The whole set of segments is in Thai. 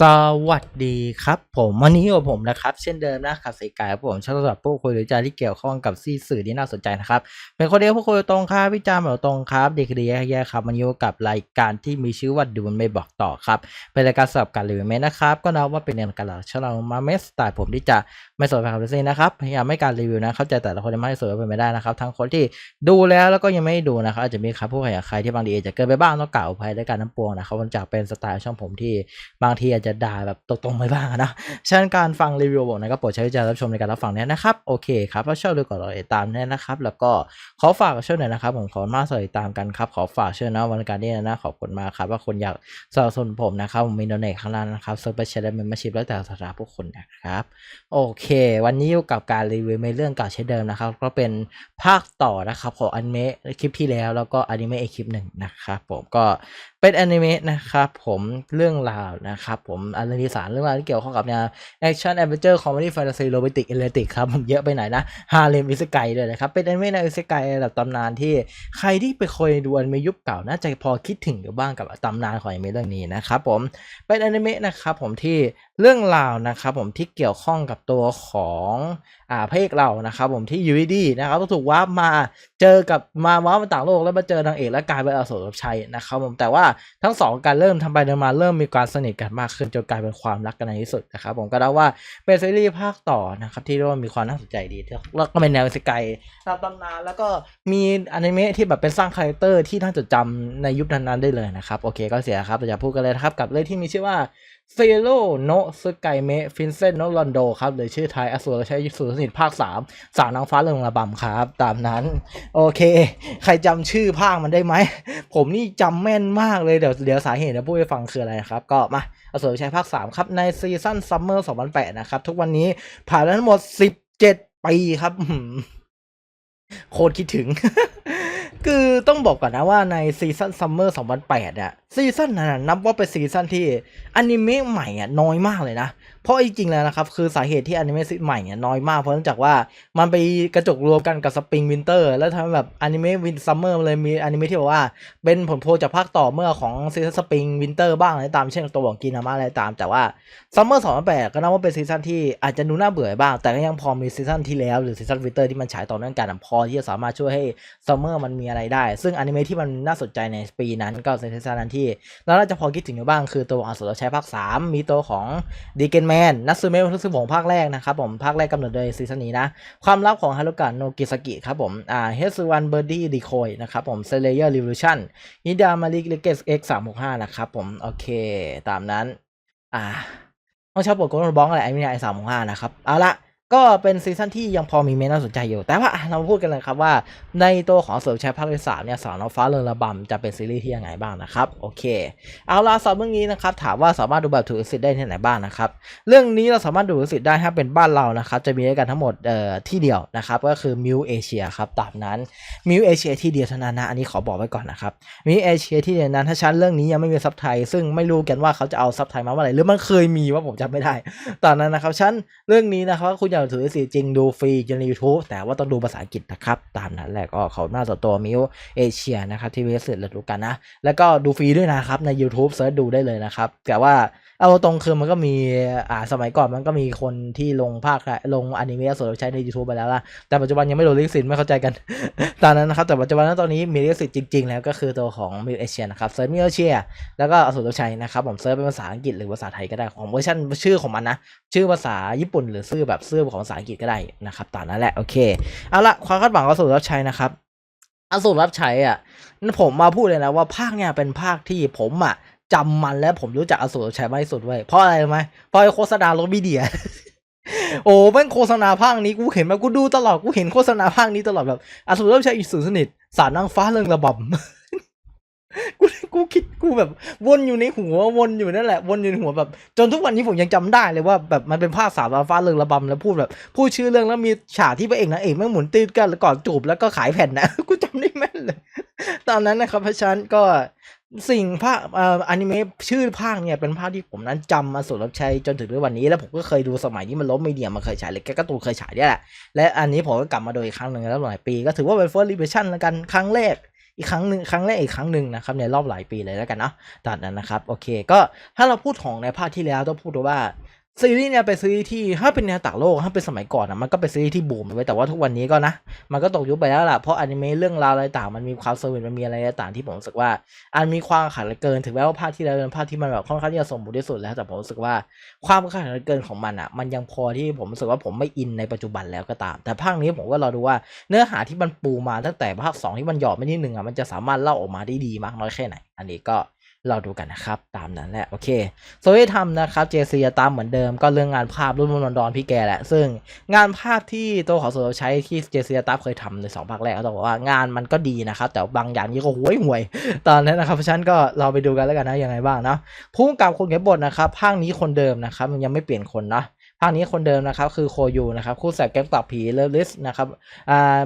สวัสดีครับผมวันนี้อยู่กับผมนะครับ เช่นเดิมนะครับสีกายผมช่างสำหรับผู้คุยหรือจาที่เกี่ยวข้องกับซีสื่อที่น่าสนใจนะครับ เป็นคนเดียวผู้คุยตรงครับวิจารณ์แบบตรงครับเด็กดีแย่ๆครับมันอยู่กับรายการที่มีชื่อว่าดูมันไม่บอกต่อครับเป็นรายการสำหรับการรีวิวเมนนะครับ ก็นับว่าเป็นแนวการหลักช่างเรามาเมสไตล์ผมที่จะไม่สนใจคำซีนะครับพยายามไม่การรีวิวนะเข้าใจแต่ละคนไมากที่สุดเป็นไม่ได้นะครับทั้งคนที่ดูแล้วแล้วก็ยังไม่ดูนะครับอาจจะมีคำพูดของใครที่บางทีอาจจะเกินไปบ้างต้องกล่าวอภัยด้วยการน้ำปวงนะครับมันจากเป็นสไตล์ช่องผมที่บางทีอาจจะด่าแบบตรงๆไปบ้างนะฉะนั้นการฟังรีวิวบอกนะก็โปรดใช้วิจารณญาณรับชมในการรับฟังเนี่ยนะครับ โอเคครับถ้าชอบดูก่อนเราติดตามเนี่ยนะครับ แล้วก็ขอฝากช่วยหน่อยนะครับผมขอมากสติดตามกันครับ ขอฝากช่วยนะวันการนี้นะขอบคุณมากครับ ว่าคนอยากสนับสนุนผมนะครับผมมีโดเนทข้างล่างนะครับเซิร์ฟเวอร์แชร์และเมมเบอร์ชิพแล้วแต่สถานะพวกคุณนะครับโอเค วันนี้อยู่กับการรีวิวในเรื่องเก่าเช่นเดิมนะครับ ก็เป็นภาคต่อนะครับของอนิเมะคลิปที่แล้วแล้วก็อนิเมะอีกคลิปหนึ่งนะครับผมก็เป็นอนิเมะนะครับผมเรื่องราวนะครับผมอันนิสารเรื่องราวที่เกี่ยวข้องกับแนวแอคชั่นแอดเวนเจอร์คอมเมดี้แฟนตาซีโรแมนติกเอเลติกครับผมเยอะไปไหนนะฮาเลมอิสไกเลยนะครับเป็นอนิเมะในอิสไกระดับตำนานที่ใครที่ไปเคยดูอนิเมะยุคเก่าน่าจะพอคิดถึงอยู่บ้างกับตำนานของอนิเมะเรื่องนี้นะครับผมเป็นอนิเมะนะครับผมที่ เรื่องราวนะครับผมที่เกี่ยวข้องกับตัวของอ่าพระเอกเรานะครับผมที่ยูดีนะครับถูกว่ามาเจอกับมาว้ามาต่างโลกแล้วมาเจอนางเอกและกลายเป็นอสูรชัยนะครับผมแต่ว่าทั้งสองการเริ่มทำไปเดินมาเริ่มมีการสนิทกันมากขึ้นจนกลายเป็นความรักกันในที่สุดนะครับผมก็เดาว่าเป็นซีรีส์ภาคต่อนะครับที่เรียกว่ามีความน่าสนใจดีแล้วก็เป็นแนวสกายตามตำนานแล้วก็มีอนิเมะที่แบบเป็นสร้างคาแรคเตอร์ที่น่าจดจำในยุคนั้นๆได้เลยนะครับโอเคก็เสียครับเราจะพูดกันเลยนะครับกับเรื่องที่มีชื่อว่า เซโ o โนสกายเมฟินเซนโนลอนโดครับหรือชื่อไทยอสูรใช้สูรสนิทภาค 3 สาวนางฟ้าเรืองระบำครับ ตามนั้น โอเค ใครจำชื่อภาคมันได้ไหม ผมนี่จำแม่นมากเลย เดี๋ยวเดี๋ยวสาเหตุจะพูดให้ฟังคืออะไรนะครับ ก็มาอสูรใช้ภาค 3 ครับ ในซีซั่นซัมเมอร์2008 นะครับ ทุกวันนี้ผ่านแล้วทั้งหมด 17 ปีครับโคตรคิดถึง คือต้องบอกก่อนนะว่าในซีซั่นซัมเมอร์2008เนี่ยซีซั่นนั้นนะนับว่าเป็นซีซั่นที่อนิเมะใหม่อะน้อยมากเลยนะ เพราะจริงๆแล้วนะครับ คือสาเหตุที่อนิเมะใหม่เนี่ยน้อยมาก เพราะเนื่องจากว่ามันไปกระจกรวมกันกับสปริงวินเตอร์แล้วทำให้แบบอนิเมะวินซัมเมอร์เลยมีอนิเมะที่บอกว่าเป็นผลโพลจากภาคต่อเมื่อของซีซั่นสปริงวินเตอร์บ้างอะไรตามเช่นตัวของกินามาอะไรตาม แต่ว่าซัมเมอร์2008ก็นับว่าเป็นซีซั่นที่อาจจะดูน่าเบื่อบ้าง แต่ก็ยังพอมีซีซั่นที่แล้วหรือซีซั่นวินเตอร์ที่มันฉายต่อเนื่องกันพอที่จะสามารถช่วยให้ซัมเมอร์มันมีอะไรได้ ซึ่งอนิเมะที่มันน่าสนใจในปีนั้นก็ในซีซั่นนั้นที่เราน่าจะพอคิดถึงอยู่บ้างคือตัวอสุรชัยภาค 3 มีตัวของดีเกนแมนนัตสึเมะทุกสึบงภาคแรกนะครับผม ภาคแรกกำเนิดโดยซีซั่นนี้นะ ความลับของฮารุกะโนกิสกิครับผมอ่าเฮสุวันเบอร์ดี้ดีโคยนะครับผมเซเลเยอร์รีวิชั่นนิดามาริกเลเกสเอ็กสามหกห้านะครับผมโอเค ตามนั้น อ่าต้องชอบปวดโกนบ้องอะไรไอ้ไม่ไอ้สามของห้านะครับเอาละ ก็เป็นซีซั่นที่ยังพอมีเมนน่าสนใจอยู่ แต่ว่าเรามาพูดกันเลยครับว่า ในตัวของเสริมชัยภาคที่สามเนี่ยสาวน้องฟ้าเรืองระบำจะเป็นซีรีส์ที่ยังไงบ้างนะครับ โอเค เอาล่ะสำหรับเรื่องนี้นะครับ ถามว่าสามารถดูแบบถูกสิทธิ์ได้ที่ไหนบ้างนะครับ เรื่องนี้เราสามารถดูสิทธิ์ได้ถ้าเป็นบ้านเรานะครับ จะมีด้วยกันทั้งหมดเอ่อที่เดียวนะครับ ก็คือมิวเอเชียครับตามนั้นมิวเอเชียที่เดียวเท่านั้นนะอันนี้ขอบอกไว้ก่อนนะครับมีเอเชียที่เดียวนั้นถ้าชั้นเรื่องนี้ยังไม่มีซับไทย ซึ่งไม่รู้กันว่าเขาจะเอาซับไทยมาเมื่อไหร่หรือมันเคยมีว่าผมจำไม่ได้ ตอนนั้นนะครับชั้นเรื่องนี้นะครับคุณอยราถือสีจริงดูฟรีในยูทูบแต่ว่าต้องดูภาษาอังกฤษนะครับ ตามนั้นแหละก็เขาหน้าต่อตัวมิวเอเชียนะครับที่เวสเซอร์รู้กันนะ แล้วก็ดูฟรีด้วยนะครับใน YouTube เซิร์ชดูได้เลยนะครับแต่ว่า เอาตรงคือมันก็มีอ่าสมัยก่อนมันก็มีคนที่ลงภาคลงอนิเมะสดใช้ใน YouTube ไปแล้วล่ะ แต่ปัจจุบันยังไม่โดนลิขสิทธิ์ไม่เข้าใจกัน ตอนนั้นนะครับ แต่ปัจจุบันนั้นตอนนี้มีลิขสิทธิ์จริง ๆ แล้วก็คือตัวของมิวเอเชียนะครับเซิร์ชมิวเอเชียแล้วก็อสุรชัยนะครับผมเซิร์ชเป็นภาษาอังกฤษหรือภาษาไทยก็ได้ของเวอร์ชันชื่อของมันนะ ชื่อภาษาญี่ปุ่นหรือชื่อแบบชื่อของภาษาอังกฤษก็ได้นะครับตามนั้นแหละโอเคเอาละความคาดหวังของอสุรชัยนะครับอสุรรับใช้อะผมมาพูดเลยนะว่าภาคเนี่ยเป็นภาคที่ผมอะ จำมันและผมรู้จักอสุรชัยมากที่สุดเว้ยเพราะอะไรรู้ไหมเพราะโฆษณารถมีเดีย โอ้แม่งโฆษณาภาคนี้กูเห็นมากูดูตลอดกูเห็นโฆษณาภาคนี้ตลอดแบบอสุรรับใช้อิสุสนิทสารนางฟ้าเรื่องระบำกูกูคิดกูแบบ วนอยู่ในหัววนอยู่นั่นแหละวนอยู่ในหัวแบบ จนทุกวันนี้ผมยังจำได้เลยว่าแบบมันเป็นภาคสามนางฟ้าเรื่องระบำแล้วพูดแบบพูดชื่อเรื่องแล้วมีฉากที่พระเอกนางเอกแม่งหมุนตีดกันแล้วก่อนจูบแล้วก็ขายแผ่นนะกูจำได้แม่นเลย ตอนนั้นนะครับพระฉะนั้นก็ สิ่งภาคเอ่ออนิเมะชื่อภาคเนี่ยเป็นภาคที่ผมนั้นจำมาสุดรับใช้จนถึงวันนี้ แล้วผมก็เคยดูสมัยที่มันล้มมีเดียมาเคยฉายเลยแกก็ตูเคยฉายเนี่ยแหละ และอันนี้ผมก็กลับมาโดยอีกครั้งหนึ่งแล้วหลายปี ก็ถือว่าเป็นเฟิร์สรีเวชั่นแล้วกันครั้งแรกอีกครั้งหนึ่งครั้งแรกอีกครั้งหนึ่งนะครับในรอบหลายปีเลยแล้วกันเนาะตอนนั้นนะครับโอเค ก็ถ้าเราพูดของในภาคที่แล้วต้องพูดว่า ซีรีส์เนี่ยเป็นซีรีส์ที่ถ้าเป็นแนวต่างโลกถ้าเป็นสมัยก่อนอะมันก็เป็นซีรีส์ที่บูมไปแต่ว่าทุกวันนี้ก็นะ มันก็ตกยุคไปแล้วล่ะเพราะอนิเมะเรื่องราวอะไรต่างมันมีความเซอร์วิสมันมีอะไรต่างที่ผมรู้สึกว่าอันมีความขาดเกินถึงแม้ว่าภาคที่แล้วเป็นภาคที่มันแบบค่อนข้างที่จะสมบูรณ์ที่สุดแล้วแต่ผมรู้สึกว่าความขาดเกินของมันอะ มันยังพอที่ผมรู้สึกว่าผมไม่อินในปัจจุบันแล้วก็ตาม แต่ภาคนี้ผมก็รอดูว่าเนื้อหาที่มันปูมาตั้งแต่ภาคสองที่มันหยอดไม่นิดนึงอะมันจะสามารถเล่าออกมาได้ดีมากน้อยแค่ไหน อันนี้ก็ เราดูกันนะครับ ตามนั้นแหละ โอเคโซเวทำนะครับเจซีตามเหมือนเดิมก็เรื่องงานภาพรุ่นรุ่นดอนพี่แกแหละ ซึ่งงานภาพที่ตัวของโซเวใช้ที่เจซีตาเคยทำในสองภาคแรกก็ต้องบอกว่างานมันก็ดีนะครับ แต่บางอย่างนี่ก็ห่วยห่วย ตอนนั้นนะครับเพราะฉะนั้นก็เราไปดูกันแล้วกันนะยังไงบ้างนะผู้กำกับคนเขียนบทนะครับภาคนี้คนเดิมนะครับมันยังไม่เปลี่ยนคนนะ ภาคนี้คนเดิมนะครับคือโคยูนะครับคู่แสกแก๊งปราบผีเลลิสนะครับอ่า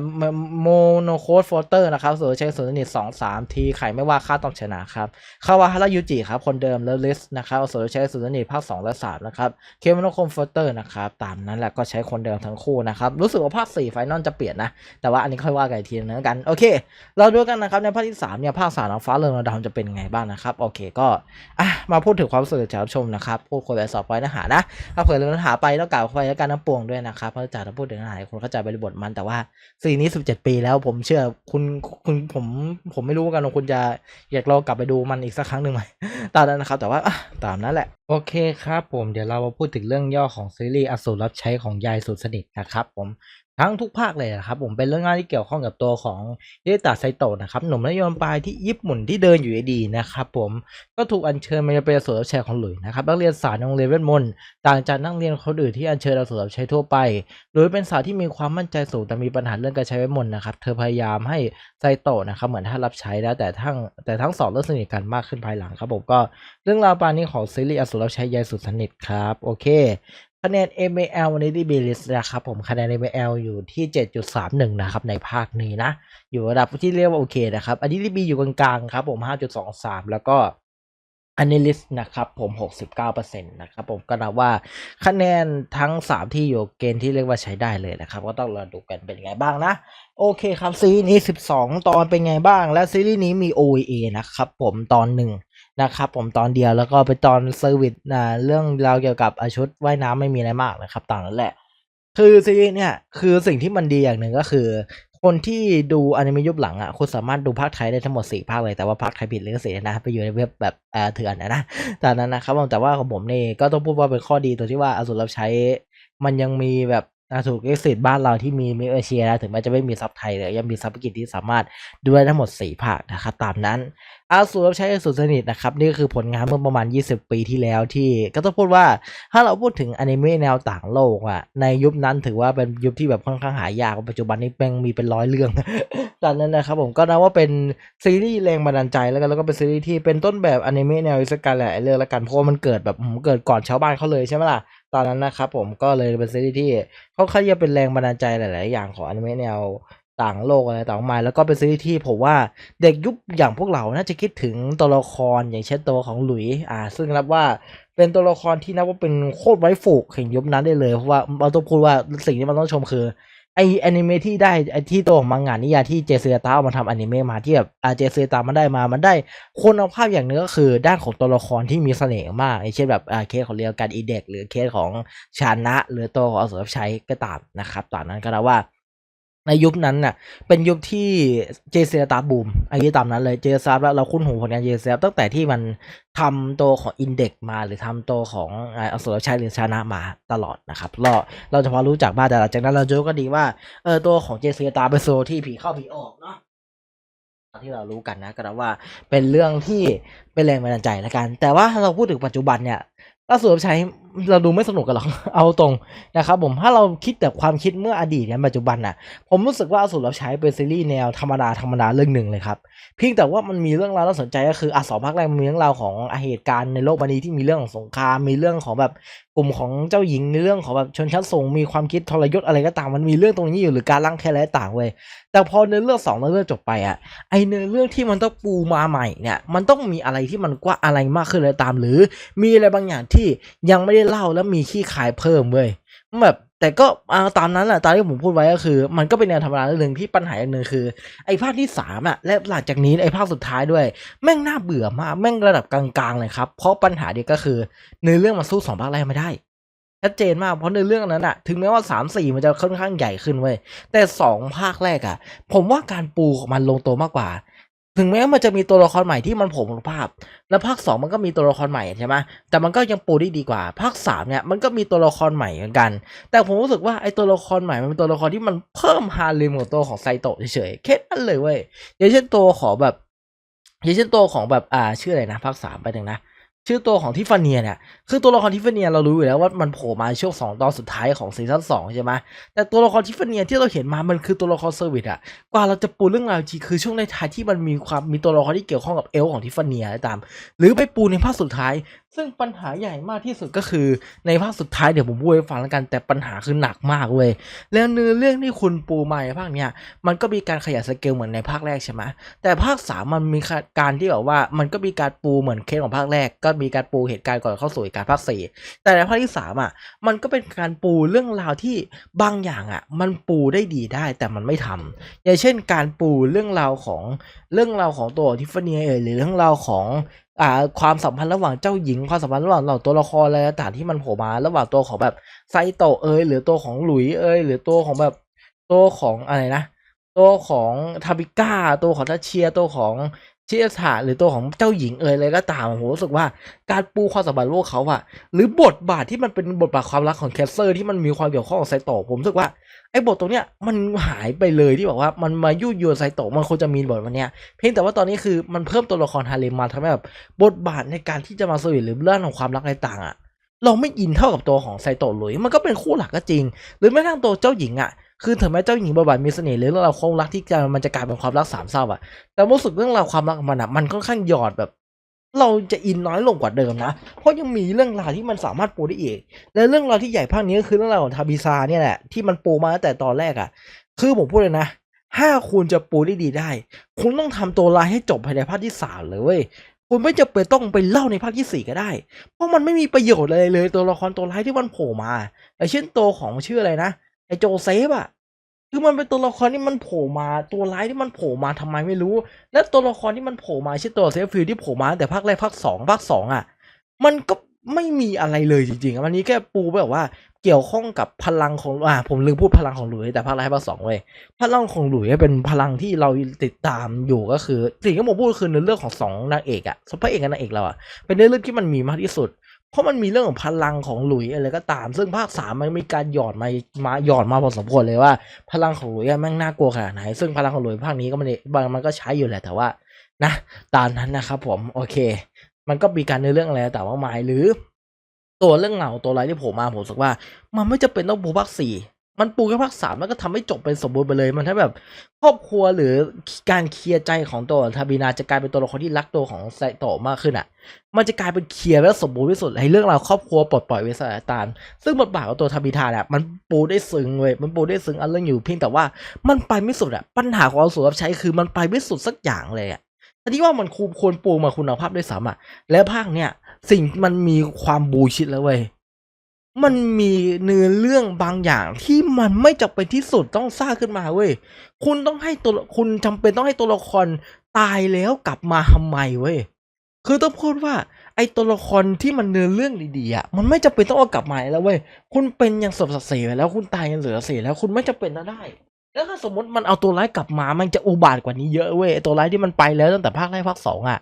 โมโนโคดโฟเตอร์นะครับส่วนใช้ส่วนสนิทสองสามทีไข่ไม่ว่าค่าต้องชนะครับคาวาฮารายูจิครับคนเดิมเลลิสนะครับส่วนใช้สุนทภาค2และ3นะครับเคมโนโคอมฟอร์เตอร์นะครับตามนั้นแหละก็ใช้คนเดิมทั้งคู่นะครับรู้สึกว่าภาค4ไฟนอลจะเปลี่ยนนะแต่ว่าอันนี้ค่อยว่ากันทีนึงแล้วกันโอเค เราดูกันนะครับในภาคที่3เนี่ยภาคสามน้องฟ้าเรืองระดำจะเป็นไงบ้างนะครับโอเคก็อะมาพูดถึงความรู้สึกจากรับชมนะครับพูดคุยไปสอบไปนื้อหานะถ้าเผื่อเรื่องหาไปแล้วกล่าวไปแล้วการน้ำปวงด้วยนะครับเพราะจากเราพูดถึงเนื้อหาคนเข้าใจบริบทมันแต่ว่าซีรีส์นี้ 17 ปีแล้วผมเชื่อคุณคุณผมผมไม่รู้กันว่าคุณจะอยากลองกลับไปดูมันอีกสักครั้งหนึ่งไหมตามนั้นนะครับ แต่ว่าตามนั้นแหละ โอเคครับผมเดี๋ยวเรามาพูดถึงเรื่องย่อของซีรีส์อสูรรับใช้ของยายสุดสนิทนะครับผม ทั้งทุกภาคเลยนะครับผมเป็นเรื่องงานที่เกี่ยวข้องกับตัวของเดตาไซโตะนะครับหนุ่มนโยบายที่ญี่ปุ่นที่เดินอยู่ดีนะครับผมก็ถูกอัญเชิญมาเป็นอสูรรับใช้ของหลุยนะครับนักเรียนศาสตร์โรงเรียนเวทมนต์ต่างจากนักเรียนคนอื่นที่อัญเชิญเอสูรรับใช้ทั่วไปโดยเป็นสาวที่มีความมั่นใจสูงแต่มีปัญหาเรื่องการใช้เวทมนต์นะครับเธอพยายามให้ไซโตะนะครับเหมือนถ้ารับใช้แล้วแต่ทั้งแต่ทั้งสองเริ่มสนิทกันมากขึ้นภายหลังครับผมก็เรื่องราวปานนี้ของซีรีส์อสูรรับใช้ยายสุดสนิทครับโอเค คะแนน ML วันดีบีลิสนะครับผมคะแนน ML อยู่ที่ 7.31 นะครับในภาคนี้นะ อยู่ระดับที่เรียกว่าโอเคนะครับ อันนี้ดีบีอยู่กลางๆครับผม 5.23 แล้วก็อันนี้ลิสนะครับผม 69%นะครับผมก็นับว่าคะแนนทั้ง 3 ที่อยู่เกณฑ์ที่เรียกว่าใช้ได้เลยนะครับ ก็ต้องรอดูกันเป็นไงบ้างนะ โอเคครับซีรีส์นี้ 12 ตอนเป็นไงบ้าง และซีรีส์นี้มี OVA นะครับผมตอนหนึ่ง นะครับผมตอนเดียวแล้วก็เป็นตอนเซอร์วิสอ่าเรื่องราวเกี่ยวกับอชุดว่ายน้ำไม่มีอะไรมากนะครับต่างนั้นแหละ คือซีรีส์เนี่ยคือสิ่งที่มันดีอย่างหนึ่งก็คือ คนที่ดูอนิเมะยุคหลังอะคุณสามารถดูภาคไทยได้ทั้งหมด 4 ภาคเลยแต่ว่าภาคไทยผิดลิขสิทธิ์นะไปอยู่ในเว็บแบบเอ่าเถื่อนนะนะตามนั้นนะครับผมแต่ว่าของผมนี่ก็ต้องพูดว่าเป็นข้อดีตรงที่ว่าอสูรรับใช้มันยังมีแบบอาถูกลิขสิทธิ์บ้านเราที่มีมิเอเชียนะถึงแม้จะไม่มีซับไทยเลยยังมีซับอังกฤษที่สามารถดูได้ทั้งหมด 4 ภาคนะครับตามนั้น อาสูรับใช้สุดสนิทนะครับ นี่ก็คือผลงานเมื่อประมาณ 20 ปีที่แล้วที่ ก็ต้องพูดว่าถ้าเราพูดถึงอนิเมะแนวต่างโลกอะในยุคนั้นถือว่าเป็นยุคที่แบบค่อนข้างหายากปัจจุบันนี้แม่งมีเป็นร้อยเรื่องตอนนั้นนะครับผมก็นับว่าเป็นซีรีส์แรงบันดาลใจแล้วกันแล้วก็เป็นซีรีส์ที่เป็นต้นแบบอนิเมะแนวอิสการหลายเรื่องแล้วกันเพราะว่ามันเกิดแบบเกิดก่อนชาวบ้านเขาเลยใช่ไหมล่ะตอนนั้นนะครับผมก็เลยเป็นซีรีส์ที่เขาค่อนข้าจะเป็นแรงบันดาลใจหลาย ๆ อย่างของอนิเมะแนว ต่างโลกอะไรต่างมาแล้วก็เป็นซีรีส์ที่ผมว่าเด็กยุคอย่างพวกเราน่าจะคิดถึงตัวละครอย่างเช่นตัวของหลุยอ่า ซึ่งนับว่าเป็นตัวละครที่นับว่าเป็นโคตรไว้ฝูกแห่งยุคนั้นได้เลยเพราะว่าเราต้องพูดว่าสิ่งที่มันต้องชมคือไอแอนิเมะที่ได้ไอที่ตัวของมังงะนิยายที่เจเซตาเอามาทำอนิเมะมาที่แบบอาเจเซียตามันได้มา มันได้คุณภาพอย่างนึงก็คือ ด้านของตัวละครที่มีเสน่ห์มากอย่างเช่นแบบอาเคสของเรียวกันอีเด็ก หรือเคสของชานะ หรือตัวของอสุรชัยก็ตามนะครับตอนนั้นก็นับว่า ในยุคนั้นน่ะ เป็นยุคที่เจเซตาบูมอันนี้ตามนั้นเลยเจเซตาแล้วเราคุ้นหูผลงานเจเซตาตั้งแต่ที่มันทำตัวของอินเด็กมาหรือทำตัวของอสุรชัยหรือชานะมาตลอดนะครับเราเราจะพอรู้จักบ้างแต่หลังจากนั้นเราจะก็ดีว่าเออตัวของเจเซตาเป็นโซที่ผีเข้าผีออกเนาะที่เรารู้กันนะก็นับว่าเป็นเรื่องที่เป็นแรงบันดาลใจแล้วกัน แต่ว่าถ้าเราพูดถึงปัจจุบันเนี่ยเราสูบใช้ เราดูไม่สนุกกันหรอก เอาตรงนะครับผมถ้าเราคิดแต่ความคิดเมื่ออดีตเนี่ยปัจจุบันน่ะ ผมรู้สึกว่าอสูรรับใช้เป็นซีรีส์แนวธรรมดาธรรมดาเรื่องหนึ่งเลยครับ เพียงแต่ว่ามันมีเรื่องราวน่าสนใจก็คืออะสองภาคแรกมันมีเรื่องราวของอเหตุการณ์ในโลกใบนี้ที่มีเรื่องของสงครามมีเรื่องของแบบกลุ่มของเจ้าหญิงในเรื่องของแบบชนชั้นสูงมีความคิดทรยศอะไรก็ตามมันมีเรื่องตรงนี้อยู่หรือการล่างแค่อะไรต่างเว้ยแต่พอเนื้อเรื่องสองเนื้อเรื่องจบไปอะไอเนื้อเรื่องที่มันต้องปูมาใหม่เนี่ยมันต้องมีอะไรที่มันกว่าอะไรมากขึ้นเลยตาม หรือมีอะไรบางอย่างที่ยังไม่ได้เล่าแล้วมีขี้ขายเพิ่มเว้ยแบบแต่ก็ตามนั้นแหละตามที่ผมพูดไว้ก็คือ มันก็เป็นแนวธรรมดาเรื่องหนึ่งที่ปัญหาอย่างหนึ่งคือ ไอ้ภาคที่สามอะและหลังจากนี้ไอ้ภาคสุดท้ายด้วย แม่งน่าเบื่อมากแม่งระดับกลางๆเลยครับ เพราะปัญหาเดียวก็คือเนื้อเรื่องมันสู้สองภาคแรกไม่ได้ชัดเจนมากเพราะในเรื่องนั้นอะถึงแม้ว่าสามสี่มันจะค่อนข้างใหญ่ขึ้นเว้ยแต่สองภาคแรกอะผมว่าการปูของมันลงตัวมากกว่า ถึงแม้มันจะมีตัวละครใหม่ที่มันโผล่มาภาพ แล้วภาคสองมันก็มีตัวละครใหม่ใช่ไหมแต่มันก็ยังปูได้ดีกว่า ภาคสามเนี่ยมันก็มีตัวละครใหม่เหมือนกัน แต่ผมรู้สึกว่าไอ้ตัวละครใหม่มันเป็นตัวละครที่มันเพิ่มฮาริมของตัวของไซโตะเฉยๆแค่นั้นเลยเว้ยอย่างเช่นตัวของแบบอย่างเช่นตัวของแบบอ่าชื่ออะไรนะภาคสามไปหนึ่งนะ ชื่อตัวของทิฟฟานีเนี่ย คือตัวละครทิฟฟานีเรารู้อยู่แล้วว่ามันโผล่มาช่วงสองตอนสุดท้ายของซีซั่นสองใช่ไหมแต่ตัวละครทิฟฟานีที่เราเห็นมา มันคือตัวละครเซอร์วิสอะกว่าเราจะปูเรื่องราวจริงคือช่วงในท้ายที่มันมีความมีตัวละครที่เกี่ยวข้องกับเอลของทิฟฟานียตาม หรือไปปูในภาคสุดท้าย ซึ่งปัญหาใหญ่มากที่สุดก็คือในภาคสุดท้ายเดี๋ยวผมพูดให้ฟังแล้วกันแต่ปัญหาคือหนักมากเว้ยแล้วเนื้อเรื่องที่คุณปูมาในภาคเนี้ยมันก็มีการขยายสเกลเหมือนในภาคแรกใช่ไหมแต่ภาคสามมันมีการที่แบบว่ามันก็มีการปูเหมือนเคสของภาคแรก ก็มีการปูเหตุการณ์ก่อนเข้าสู่เหตุการณ์ภาคสี่แต่ในภาคที่สามอะมันก็เป็นการปูเรื่องราวที่บางอย่างอะ มันปูได้ดีได้แต่มันไม่ทำอย่างเช่น การปูเรื่องราวของเรื่องราวของตัวทิฟฟาเนียเอยหรือเรื่องราวของ อ่าความสัมพันธ์ระหว่างเจ้าหญิงความสัมพันธ์ระหว่างเหล่าตัวละครอะไรต่างที่มันโผล่มา ระหว่างตัวของแบบไซโตเอยหรือตัวของหลุยเอยหรือตัวของแบบตัวของอะไรนะ ตัวของทาบิก้าตัวของทัชเชียตัวของเชียถาหรือตัวของเจ้าหญิงเอยอะไรก็ตามผมรู้สึกว่าการปูความสัมพันธ์โลกเขาอะหรือบทบาทที่มันเป็นบทบาทความรักของแคสเซอร์ที่มันมีความเกี่ยวข้องกับไซโตผมรู้สึกว่า ไอ้บทตรงเนี้ยมันหายไปเลยที่บอกว่ามันมายุ่ยวนไซโตะมันควรจะมีบทวันเนี้ยเพียงแต่ว่าตอนนี้คือมันเพิ่มตัวละครฮาเลมมาทำให้แบบบทบาทในการที่จะมาสวีทหรือเรื่องของความรักอะไรต่างอะเราไม่อินเท่ากับตัวของไซโตะหลุยมันก็เป็นคู่หลักก็จริง หรือแม้กระทั่งตัวเจ้าหญิงอะคือถึงแม้เจ้าหญิงบทบาทมีเสน่ห์หรือเรื่องราวความรักที่จะมันจะกลายเป็นความรักสามเศร้าอะแต่รู้สึกเรื่องราวความรักมันอะมันค่อนข้างหยอดแบบ เราจะอินน้อยลงกว่าเดิมนะ เพราะยังมีเรื่องราวที่มันสามารถปูได้อีก และเรื่องราวที่ใหญ่ภาคนี้ก็คือเรื่องราวของทาบิซาเนี่ยแหละที่มันปูมาตั้งแต่ตอนแรกอะคือผมพูดเลยนะถ้าคุณจะปูได้ดีได้ คุณต้องทำตัวลายให้จบภายในภาคที่สามเลยเว้ยคุณไม่จะเป็นต้องไปเล่าในภาคที่สี่ก็ได้ เพราะมันไม่มีประโยชน์อะไรเลยตัวละครตัวร้ายที่มันโผล่มาอย่างเช่นตัวของชื่ออะไรนะไอโจเซฟอะ คือมันเป็นตัวละครที่มันโผล่มาตัวร้ายที่มันโผล่มาทำไมไม่รู้ และตัวละครที่มันโผล่มาเช่นตัวเซฟฟิลที่โผล่มาตั้งแต่ภาคแรกภาคสองภาคสองอะ มันก็ไม่มีอะไรเลยจริงๆอันนี้แค่ปูแบบว่าเกี่ยวข้องกับพลังของอ่าผมลืมพูดพลังของหลุยส์แต่ภาคแรกภาคสองเว้ยพลังของหลุยส์เป็นพลังที่เราติดตามอยู่ก็คือสิ่งที่ผมพูดคือในเรื่องของสองนางเอกอะพระเอกกับนางเอกเราอะเป็นเรื่องที่มันมีมากที่สุด เพราะมันมีเรื่องของพลังของหลุยอะไรก็ตาม ซึ่งภาคสามมันมีการหยอดมามาหยอดมาพอสมควรเลยว่า พลังของหลุยอะแม่งน่ากลัวขนาดไหน ซึ่งพลังของหลุยภาคนี้ก็มันบางมันก็ใช้อยู่แหละแต่ว่านะตามนั้นนะครับผมโอเค มันก็มีการในเรื่องอะไรแต่ว่ามายหรือ ตัวเรื่องเหงาตัวอะไรที่ผมมาผมสึกว่า มันไม่จะเป็นต้องบูภาคสี่ มันปูแค่ภาคสามแล้วก็ทำให้จบเป็นสมบูรณ์ไปเลย มันถ้าแบบ ครอบครัวหรือการเคลียร์ใจของตัวทาบีนาจะกลายเป็นตัวละครที่รักตัวของไซโตะมากขึ้นอะ มันจะกลายเป็นเคลียร์และสมบูรณ์ที่สุดให้เรื่องราวครอบครัวปลดปล่อยไว้สถานการณ์ซึ่งบทบาทของตัวทาบิทาเนี่ยมันปูได้ซึ้งเว้ยมันปูได้ซึ้งอันเรื่องอยู่เพียงแต่ว่ามันไปไม่สุดอะปัญหาของเอาสูรับใช้คือมันไปไม่สุดสักอย่างเลยอะทีนี้ว่ามันคูควรปูมาคุณภาพด้วยซ้ำอะและภาคเนี่ยสิ่งมันมีความบูชิดแล้วเว้ย มันมีเนื้อเรื่องบางอย่างที่มันไม่จำเป็นที่สุดต้องสร้างขึ้นมาเว้ย คุณต้องให้ตัวคุณจำเป็นต้องให้ตัวละครตายแล้วกลับมาทำไมเว้ย คือต้องพูดว่า ไอ้ตัวละครที่มันเนื้อเรื่องดีๆอะมันไม่จำเป็นต้องเอากลับมาแล้วเว้ย คุณเป็นอย่างสมศักดิ์ศรีไปแล้วคุณตายยังเหลือเสียแล้วคุณไม่จำเป็นจะได้ แล้วถ้าสมมติมันเอาตัวร้ายกลับมา มันจะอุบาทกว่านี้เยอะเว้ยตัวร้ายที่มันไปแล้วตั้งแต่ภาคแรกภาคสองอะ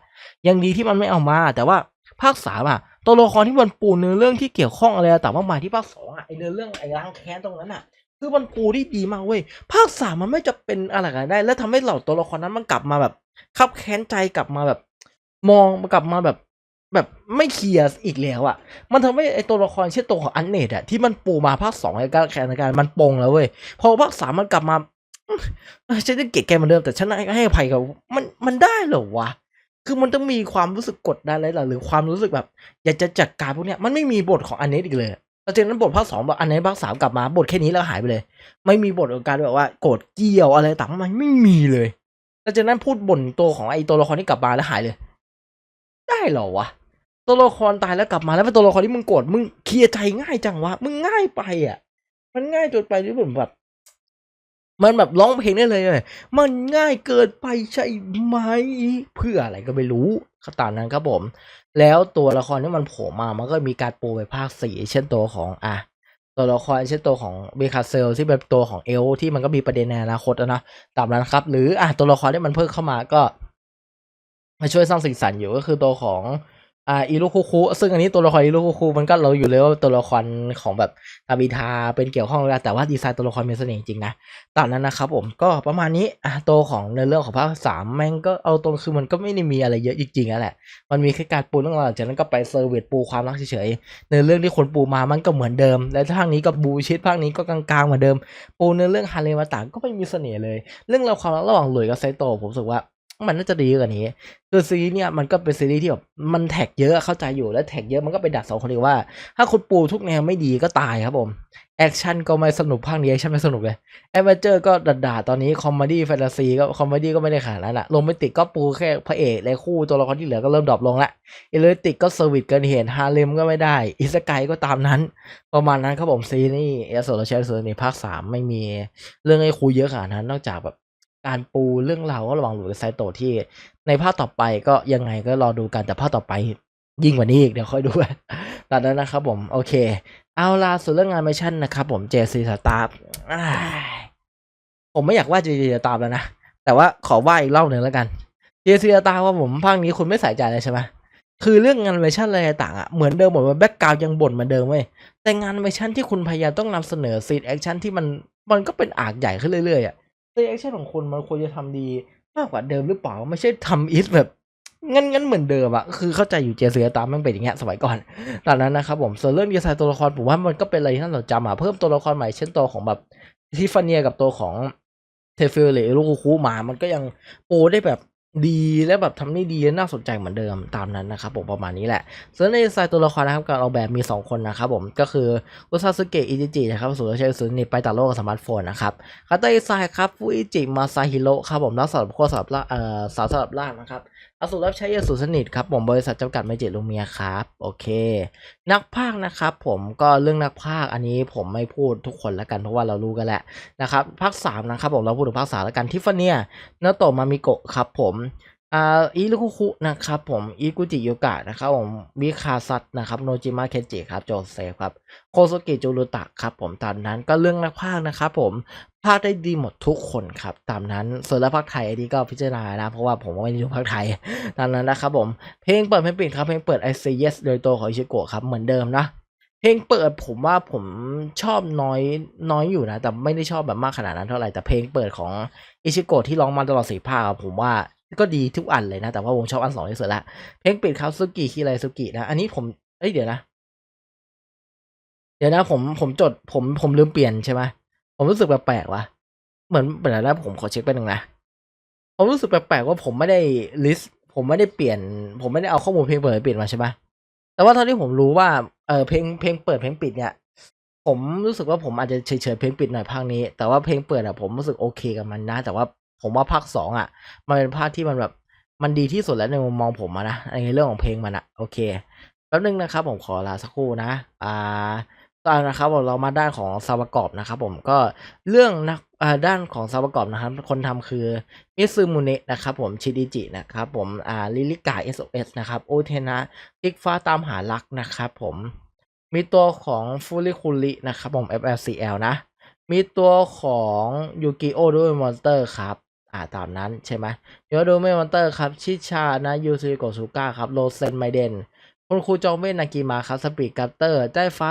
ยังดีที่มันไม่เอามา แต่ว่าภาคสามอะ ตัวละครที่มันปูเนื้อเรื่องที่เกี่ยวข้องอะไรแต่ว่ามาที่ภาคสองอะไอเนื้อเรื่องไอล้างแค้นตรงนั้นอะ คือมันปูได้ดีมากเว้ยภาคสามมันไม่จะเป็นอะไรกันได้ แล้วทำให้เหล่าตัวละครนั้นมันกลับมาแบบคับแค้นใจกลับมาแบบ มองกลับมาแบบแบบไม่เคลียร์อีกแล้วอะ มันทำให้ไอตัวละครเช่นตัวของอันเนตอะที่มันปูมาภาคสองในการแข่งในการมันปงแล้วเว้ย พอภาคสามมันกลับมาฉันจะเกลียดแกเหมือนเดิมแต่ฉันให้ให้อภัยกับมันมันได้เหรอวะ คือมันต้องมีความรู้สึกกดดันอะไรหรือความรู้สึกแบบ อยากจะจัดการพวกเนี้ยมันไม่มีบทของอันเนตอีกเลยหลังจากนั้นบทภาคสองแบบอันเนตภาคสามกลับมาบทแค่นี้แล้วหายไปเลย ไม่มีบทของการแบบว่าโกรธเกลียวอะไรต่างๆมันไม่มีเลยหลังจากนั้นพูดบ่นตัวของไอ้ตัวละครที่กลับมาแล้วหายเลย ได้เหรอวะตัวละครตายแล้วกลับมาแล้วเป็นตัวละครที่มึงโกรธมึงเคลียร์ใจง่ายจังวะมึงง่ายไปอะ มันง่ายจนไปที่ผมแบบ มันแบบร้องเพลงได้เลยเลยมันง่ายเกินไปใช่ไหม เพื่ออะไรก็ไม่รู้ขตามนั้นครับผม แล้วตัวละครที่มันโผล่มา มันก็มีการปูไปภาคสี่เช่นตัวของอะตัวละครเช่นตัวของเบคาเซลที่เป็นตัวของเอลที่มันก็มีประเด็นในอนาคตนะตามนั้นครับ หรืออะตัวละครที่มันเพิ่มเข้ามาก็มาช่วยสร้างสีสันอยู่ก็คือตัวของ อ่าอิรุคุคุซึ่งอันนี้ตัวละครอิรุคุคุมันก็เราอยู่เลยว่าตัวละครของแบบตาบิทาเป็นเกี่ยวข้องแล้วแต่ว่าดีไซน์ตัวละครมีเสน่ห์จริงๆนะตามนั้นนะครับผมก็ประมาณนี้อะตัวของในเรื่องของภาคสามแม่งก็เอาตรงคือมันก็ไม่ได้มีอะไรเยอะจริงๆนั่นแหละมันมีแค่การปูเรื่องราวจากนั้นก็ไปเซอร์วิสปูความรักเฉยๆในเรื่องที่คนปูมามันก็เหมือนเดิม และภาคนี้ก็บูชิดภาคนี้ก็กลางๆเหมือนเดิม ปูในเรื่องฮาเลมาต่างก็ไม่มีเสน่ห์เลย เรื่องราวความรักระหว่างหลุยส์กับไซโตะผมรู้สึกว่า มันน่าจะดีกว่านี้ คือซีรีส์เนี่ยมันก็เป็นซีรีส์ที่แบบมันแท็กเยอะเข้าใจอยู่แล้วแท็กเยอะมันก็ไปดัดสองคนเองว่า ถ้าคุณปูทุกแนวไม่ดีก็ตายครับผมแอคชั่นก็ไม่สนุกภาคนี้แอคชั่นไม่สนุกเลยแอดเวนเจอร์ก็ด่าๆตอนนี้คอมเมดี้แฟนตาซีก็คอมเมดี้ก็ไม่ได้ขนาดนั้นละโรแมนติกก็ปูแค่พระเอกและคู่ตัวละครที่เหลือก็เริ่มดรอปลงละเอเลติกก็เซอร์วิสเกินเหตุฮาเลมก็ไม่ได้ อิสกายก็ตามนั้น ประมาณนั้นครับผมซีนี่เอสโซลเชลส์ในภาคสามไม่มีเรื่องให้คุยเยอะขนาดนั้นนอกจากแบบ การปูเรื่องราวระหว่างหลุยกับไซโตะที่ ในภาคต่อไปก็ยังไงก็รอดูกันแต่ภาคต่อไปยิ่งกว่านี้อีกเดี๋ยวค่อยดูตอนนั้นนะครับผมโอเค เอาล่ะส่วนเรื่องงานมิชชั่นนะครับผมเจซีสตาร์ผมไม่อยากว่าเจซีสตาร์แล้วนะ แต่ว่าขอว่าอีกรอบหนึ่งแล้วกันเจซีสตาร์ว่าผมภาคนี้คุณไม่ใส่ใจเลยใช่ไหมคือเรื่องงานเมิชชั่นอะไรต่างอะเหมือนเดิมหมดว่าแบ็กกราวยังบ่นเหมือนเดิมเว้ยแต่งานเมิชชั่นที่คุณพยายามต้องนำเสนอซีนแอคชั่นที่มันมันก็เป็นอากใหญ่ขึ้นเรื่อยๆอะ รีแอคชั่นของคุณมันควรจะทำดีมากกว่าเดิมหรือเปล่า ไม่ใช่ทำอิสแบบงั้นงั้นเหมือนเดิมอะคือเข้าใจอยู่เจเสือตามมันเป็นอย่างเงี้ยสมัยก่อนตอนนั้นนะครับผมส่วนเรื่องดีไซน์ตัวละครผมว่ามันก็เป็นอะไรที่น่าสนใจอะเพิ่มตัวละครใหม่เช่นตัวของแบบทิฟฟานีกับตัวของเทฟิลหรือลูกคูมา มันก็ยังโปได้แบบ ดีและแบบทำได้ดีและน่าสนใจเหมือนเดิมตามนั้นนะครับผมประมาณนี้แหละส่วนในดีไซน์ตัวละครนะครับการออกแบบมี 2 คนนะครับผมก็คืออุซาสึเกะอิจิจินะครับส่วนใช้สุนิไปตัดโลกกับสมาร์ทโฟนนะครับคาตาดีไซน์ครับฟูอิจิมาซาฮิโร่ครับผมแล้วสำหรับขั้วสำหรับล่าเอ่อสาวสำหรับล่างนะครับ อสุรับใช้ยาสูสนิทครับผมบริษัทจำกัดไมจิลูเมียครับโอเค นักพากย์นะครับผมก็เรื่องนักพากย์อันนี้ผมไม่พูดทุกคนแล้วกันเพราะว่าเรารู้กันแหละนะครับภาคสามนะครับผมเราพูดถึงภาคสามแล้วกันทิฟฟานีนาโตมามิโกะครับผมอ่าอิรุคุคุนะครับผมอิกุจิโยกะนะครับผมมิคาซัตนะครับโนจิมะเคจิครับโจเซฟครับโคโซกิจูรุตะครับผมตามนั้นก็เรื่องนักพากย์นะครับผม พากย์ได้ดีหมดทุกคนครับ ตามนั้นส่วนแล้วภาคไทยอันนี้ก็พิจารณานะ เพราะว่าผมไม่ได้ดูภาคไทย ตามนั้นนะครับผม เพลงเปิดเพลงปิดครับ เพลงเปิด I Say Yes โดยตัวของอิชิโกะครับ เหมือนเดิมนะ เพลงเปิดผมว่าผมชอบน้อยน้อยอยู่นะ แต่ไม่ได้ชอบแบบมากขนาดนั้นเท่าไหร่ แต่เพลงเปิดของอิชิโกะที่ร้องมาตลอดสี่ภาคผมว่าก็ดีทุกอันเลยนะ แต่ว่าผมชอบอันสองที่สุดละ เพลงปิดครับซุกิคิไรซุกินะ อันนี้ผม เอ้ยเดี๋ยวนะ เดี๋ยวนะผมผมจดผมผมลืมเปลี่ยนใช่ไหม ผมรู้สึกแปลกๆว่ะ เหมือนเดี๋ยวนะผมขอเช็คไปหนึ่งนะ ผมรู้สึกแปลกๆว่าผมไม่ได้ลิสต์ผมไม่ได้เปลี่ยน ผมไม่ได้เอาข้อมูลเพลงเปิดเพลงปิดมาใช่ไหมแต่ว่าเท่าที่ผมรู้ว่าเออเพลงเพลงเปิดเพลงปิดเนี่ยผมรู้สึกว่าผมอาจจะเฉยๆเพลงปิดหน่อยภาคนี้ แต่ว่าเพลงเปิดอะผมรู้สึกโอเคกับมันนะ แต่ว่าผมว่าภาคสองอะมันเป็นภาคที่มันแบบมันดีที่สุดแล้วในมุมมองผมนะในเรื่องของเพลงมันอะโอเคแป๊บนึงนะครับผมขอลาสักครู่นะ อ่า ตอนนะครับผมเรามาด้านของซาวประกอบนะครับ ผมก็เรื่องนักอ่าด้านของซาวประกอบนะครับ คนทำคือมิซึมุเนะนะครับผมชิดิจินะครับผมอ่าลิลิกาเอสโอเอสนะครับโอเทนะทิกฟ้าตามหารักนะครับผมมีตัวของฟูริคุรินะครับผม FLCL นะ มีตัวของยูกิโอด้วยมอนสเตอร์ครับอ่าตามนั้นใช่ไหมยูกิโอด้วยมอนสเตอร์ครับชิชานะยูซิโกซูก้าครับโรเซนไมเดน คุณครูจองเวทนากิมาครับสปีดกัตเตอร์ ได้ฟ้า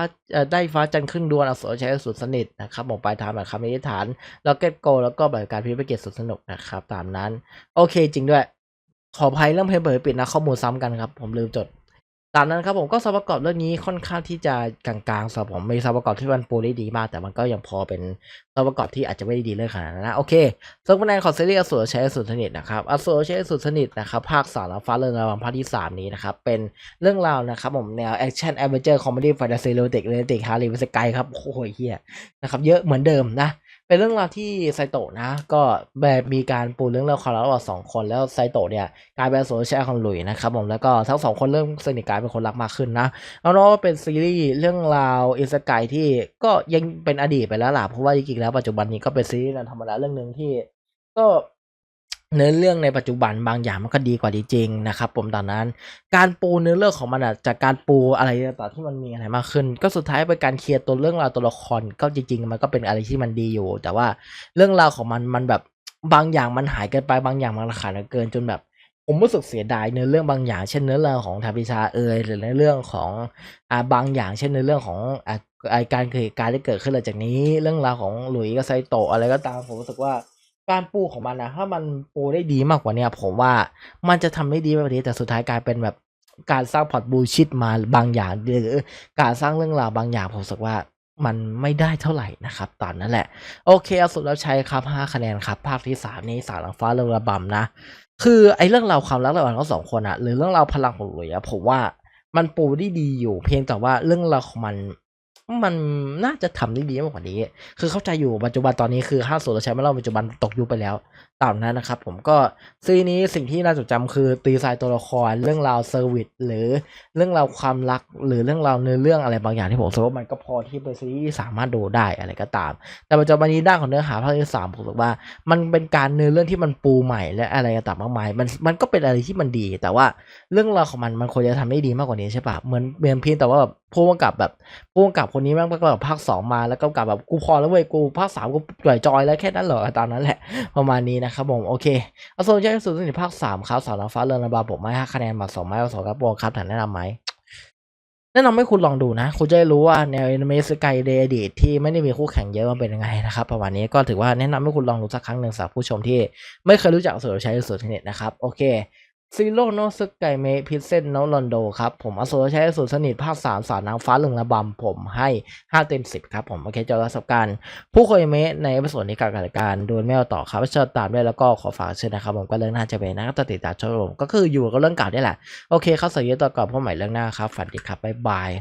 ได้ฟ้าจันทร์ครึ่งดวงอักษรใช้สุดสนิทนะครับผมปลายทางแบบคำนิฐานแล้วเก็ตโกแล้วก็แบบการพิพิเกตสุดสนุกนะครับตามนั้น โอเคจริงด้วย ขออภัยเรื่องเพลเปิดปิดนะข้อมูลซ้ำกันครับ ผมลืมจด ตามนั้นครับผมก็สาวประกอบเรื่องนี้ค่อนข้างที่จะกลางๆสำหรับผมมีสาวประกอบที่มันปูได้ดีมาก แต่มันก็ยังพอเป็นสาวประกอบที่อาจจะไม่ได้ดีเลยขนาดนั้นนะโอเคส่วนคะแนนของซีรีส์อสูรใช้อสูรสนิทนะครับอสูรใช้อสูรสนิทนะครับภาคสามและฟ้าเรื่องระวังภาคที่สามนี้นะครับเป็นเรื่องราวนะครับผมแนวแอคชั่นแอดเวนเจอร์คอมเมดี้แฟนตาซีโรติกเรติกฮาร์ลีวิสกายครับโอ้โหเฮียนะครับเยอะเหมือนเดิมนะ เป็นเรื่องราวที่ไซโตะนะ ก็แบบมีการปูเรื่องราวความรักระหว่างสองคนแล้วไซโตะเนี่ยกลายเป็นโซเชียลของหลุยนะครับผมแล้วก็ทั้งสองคนเริ่มสนิทกลายเป็นคนรักมากขึ้นนะเอาเนาะว่าเป็นซีรีส์เรื่องราวอิสกายที่ก็ยังเป็นอดีตไปแล้วล่ะเพราะว่าจริงๆแล้วปัจจุบันนี้ก็เป็นซีรีส์ธรรมดาเรื่องหนึ่งที่ ก็ เนื้อเรื่องในปัจจุบันบางอย่างมันก็ดีกว่าดีจริงนะครับผมตอนนั้น การปูเนื้อเรื่องของมันอะจากการปูอะไรต่างๆที่มันมีอะไรมากขึ้น ก็สุดท้ายเป็นการเคลียร์ตัวเรื่องราวตัวละครก็จริง ๆ มันก็เป็นอะไรที่มันดีอยู่ แต่ว่าเรื่องราวของมันมันแบบบางอย่างมันหายเกินไปบางอย่างมันขาดเกินจนแบบผมรู้สึกเสียดายเนื้อเรื่องบางอย่างเช่นเนื้อเรื่องของทาพิชาเอยหรือในเรื่องของอ่าบางอย่างเช่นในเรื่องของอ่าการเกิดการที่เกิดขึ้นหลังจากนี้ เรื่องราวของหลุยส์กับไซโตะอะไรก็ตามผมรู้สึกว่า การปูของมันนะถ้ามันปูได้ดีมากกว่าเนี้ยผมว่ามันจะทำได้ดีมากกว่านี้แต่สุดท้ายกลายเป็นแบบการสร้างพล็อตบูชิตมาบางอย่างหรือการสร้างเรื่องราวบางอย่างผมรู้สึกว่ามันไม่ได้เท่าไหร่นะครับตอนนั้นแหละ โอเคเอาสุดแล้วใช้ครับ 5 คะแนนครับ ภาคที่สามนี้สารหลังฟ้าเรื่องระบำนะ คือไอ้เรื่องราวความรักระหว่างเขาสองคนอะหรือเรื่องราวพลังของหลุยอะผมว่ามันปูได้ดีอยู่ เพียงแต่ว่าเรื่องราวของมัน มันน่าจะทำได้ดีมากกว่านี้ คือเข้าใจอยู่ปัจจุบันตอนนี้คือห้าส่วนเราใช้ไม่เล่าปัจจุบันตกยุคไปแล้ว ตามนั้นนะครับผมก็ซีนี้สิ่งที่น่าจดจำคือตีไซน์ตัวละครเรื่องราวเซอร์วิสหรือเรื่องราวความรักหรือเรื่องราวเนื้อเรื่องอะไรบางอย่างที่ผมรู้สึกว่ามันก็พอที่เป็นซีรีส์ที่สามารถดูได้อะไรก็ตาม แต่ปัจจุบันนี้ด้านของเนื้อหาภาคที่สามผมรู้สึกว่า มันเป็นการเนื้อเรื่องที่มันปูใหม่และอะไรต่างมากมายมันมันก็เป็นอะไรที่มันดี แต่ว่าเรื่องราวของมันมันควรจะทำได้ดีมากกว่านี้ใช่ปะเหมือนเหมือนเพียงแต่ว่าแบบผู้กำกับแบบผู้กำกับคนนี้แม่งก็แบบภาคสองมาแล้วก็กำกับแบบกูพอแล้วเว้ยกูภาคสามกูปล่อยจอยแล้วแค่นั้นเหรอตามนั้นแหละประมาณนี้นะครับผมโอเคเอาโซนใจ้งสุดในภาคสามครับสาวน้ำฟ้าเรือนระบาผมไม่ห้าคะแนนมาสองไม้สองกระโปรงครับแต่แนะนำไหมแนะนำให้คุณลองดูนะ คุณจะได้รู้ว่าแนวอนิเมะสกายเดย์ดีที่ไม่ได้มีคู่แข่งเยอะมันเป็นยังไงนะครับประมาณนี้ก็ถือว่าแนะนำให้คุณลองดูสักครั้งหนึ่งสำหรับผู้ชมที่ไม่เคยรู้จักสุรชัยสุดเน็ตนะครับโอเค ซีโร่โนสกไก่เมพิเซนโนลอนโดครับ ผมอสูรชัยสุดสนิทภาคสามสารนางฟ้าเรืองระบำผมให้ห้าเต็มสิบครับผม โอเคเจอประสบการณ์ ผู้คนเมะในประสบนี้การรายการโดนไม่เอต่อครับเชิญตามด้วยแล้วก็ขอฝากเชิญนะครับ ผมก็เรื่องหน้าจะเป็นนะครับติดตามชมผมก็คืออยู่กับเรื่องเก่าได้แหละ โอเคเข้าสู่เยต่อกับพวกใหม่เรื่องหน้าครับฝันดีครับบ๊ายบาย